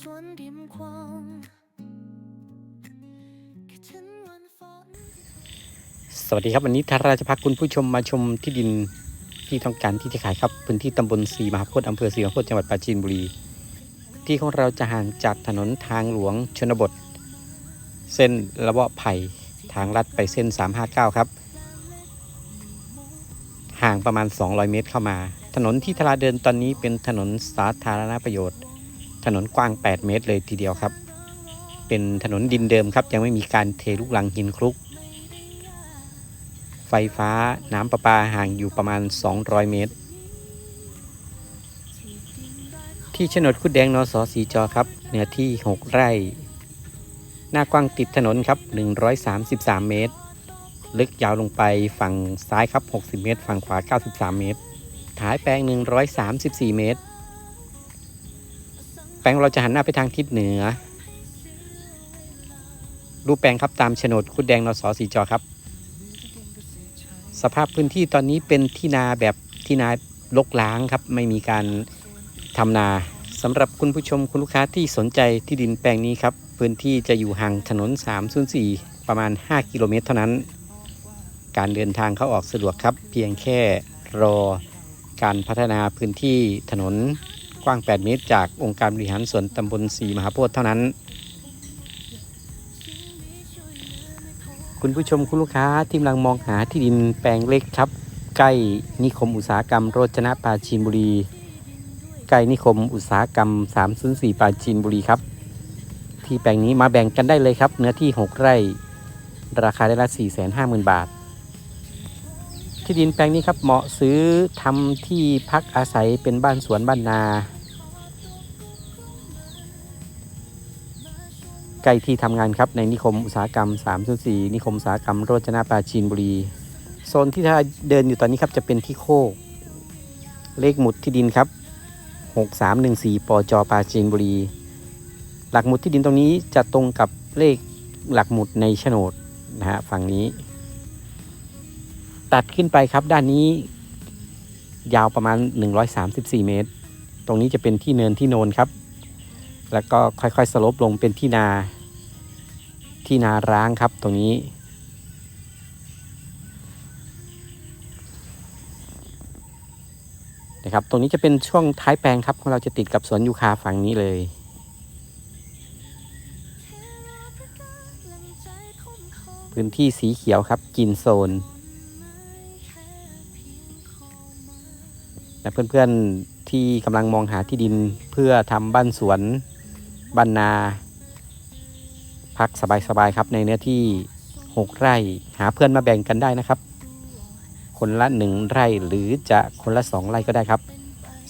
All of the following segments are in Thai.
สวนริมคลองคิดถึงวันฝนสวัสดีครับวันนี้ทาราจะพาคุณผู้ชมมาชมที่ดินที่ต้องการที่จะขายครับพื้นที่ตำบลศรีมหาโพธิ์อำเภอศรีมหาโพธิ์จังหวัดปราจีนบุรี ที่ของเราจะห่างจากถนนทางหลวงชนบท เส้นระเบาะไผ่ทางลัดไปเส้น 359 ครับ ห่างประมาณ 200 เมตรเข้ามา ถนนที่ทาราเดินตอนนี้เป็นถนนสาธารณประโยชน์ ถนนกว้าง 8 เมตรเลยทีเดียวครับ เป็นถนนดินเดิมครับ ยังไม่มีการเทลูกลังหินคลุก ไฟฟ้าน้ำประปาห่างอยู่ประมาณ 200 เมตร ที่โฉนดคุดแดงนสสีจอครับเนื้อที่ 6 ไร่ หน้ากว้างติดถนนครับ 133 เมตร ลึกยาวลงไปฝั่งซ้ายครับ 60 เมตร ฝั่งขวา 93 เมตร ท้ายแปลง 134 เมตร ปลงเราจะหันหน้าไปทางทิศเหนือ รูปแปลงครับตามโฉนดคุดแดงนสสีจอครับ สภาพพื้นที่ตอนนี้เป็นที่นาแบบที่นาลกล้างครับ ไม่มีการทำนาสำหรับคุณผู้ชมคุณลูกค้าที่สนใจที่ดินแปลงนี้ครับ พื้นที่จะอยู่ห่างถนน 304 ประมาณ 5 กิโลเมตรเท่านั้น การเดินทางเข้าออกสะดวกครับ เพียงแค่รอการพัฒนาพื้นที่ถนน กว้าง 8 เมตร จากองค์การบริหารส่วนตำบลสีมหาโพธิ์เท่านั้น คุณผู้ชมคุณลูกค้าที่กำลังมองหาที่ดินแปลงเล็กครับ ใกล้นิคมอุตสาหกรรมโรจนะปราจีนบุรี ใกล้นิคมอุตสาหกรรม 304ปราจีนบุรีครับ ที่แปลงนี้มาแบ่งกันได้เลยครับ เนื้อที่ 6 ไร่ ราคาได้ละ 450,000 บาทที่ดินแปลงนี้ครับเหมาะซื้อทำที่พักอาศัยเป็นบ้านสวนบ้านนา ใกล้ที่ทำงานครับในนิคมอุตสาหกรรม304นิคมอุตสาหกรรมโรจนะปราจีนบุรี โซนที่ถ้าเดินอยู่ตอนนี้ครับจะเป็นที่โคก เลขหมุดที่ดินครับ 6314ปจปราจีนบุรี หลักหมุดที่ดินตรงนี้จะตรงกับเลขหลักหมุดในโฉนดนะฮะฝั่งนี้ ตัดขึ้นไปครับด้านนี้ยาวประมาณ 134 เมตร ตรงนี้จะเป็นที่เนินที่โนนครับ แล้วก็ค่อยๆสลบลงเป็นที่นา ที่นาร้างครับตรงนี้ นะครับ ตรงนี้จะเป็นช่วงท้ายแปลงครับของเราจะติดกับสวนยูคาฝั่งนี้เลยพื้นที่สีเขียวครับกินโซน และเพื่อนๆที่กำลังมองหาที่ดินเพื่อทำบ้านสวน บ้านาพักสบายๆครับในเนื้อที่ 6 ไร่หาเพื่อนมาแบ่งกันได้นะครับ คนละ 1 ไร่หรือจะคนละ 2 ไร่ก็ได้ครับ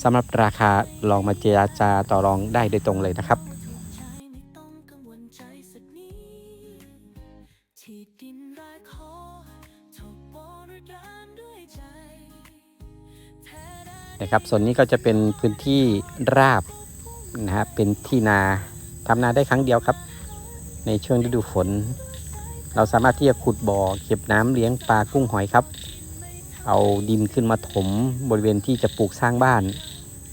สำหรับราคาลองมาเจราจาต่อรองได้โดยตรงเลยนะครับใจไม่ต้องกังวลใจสักนิดที่ดินได้ขอถกบริการด้วยใจนะครับส่วนนี้ก็จะเป็นพื้นที่ราบนะฮะเป็นที่นา ทำนาได้ครั้งเดียวครับ ในช่วงฤดูฝน เราสามารถที่จะขุดบ่อเก็บน้ำเลี้ยงปลากุ้งหอยครับ เอาดินขึ้นมาถมบริเวณที่จะปลูกสร้างบ้าน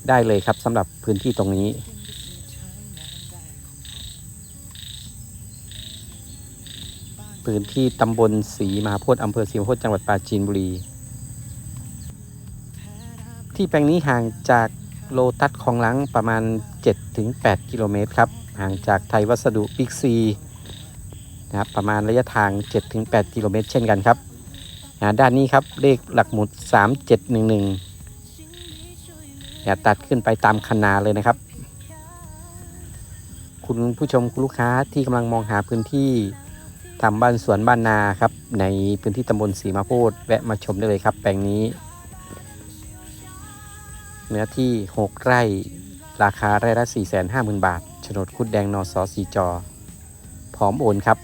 ได้เลยครับสำหรับพื้นที่ตรงนี้พื้นที่ตำบลศรีมหาโพธิ์อำเภอศรีมหาโพธิ์จังหวัดปราจีนบุรี ที่แปลงนี้ห่างจากโลตัสของลังประมาณ 7-8 กิโลเมตรครับ ห่างจากไทยวัสดุบิ๊กซีนะครับประมาณระยะทาง 7-8 กิโลเมตร เช่นกันครับอ่าด้านนี้ครับเลขหลักหมุด 3711อย่าตัดขึ้นไปตามคนาเลยนะครับ คุณผู้ชมคุณลูกค้าที่กำลังมองหาพื้นที่ทำบ้านสวนบ้านนาครับ ในพื้นที่ตำบลศรีมาโพธิ์แวะมาชมได้เลยครับ แปลงนี้ เนื้อที่ 6 ไร่ ราคาไร่ละ 450,000 บาท ฉนดคุดแดงนอสอสีจอ พร้อมโอนครับ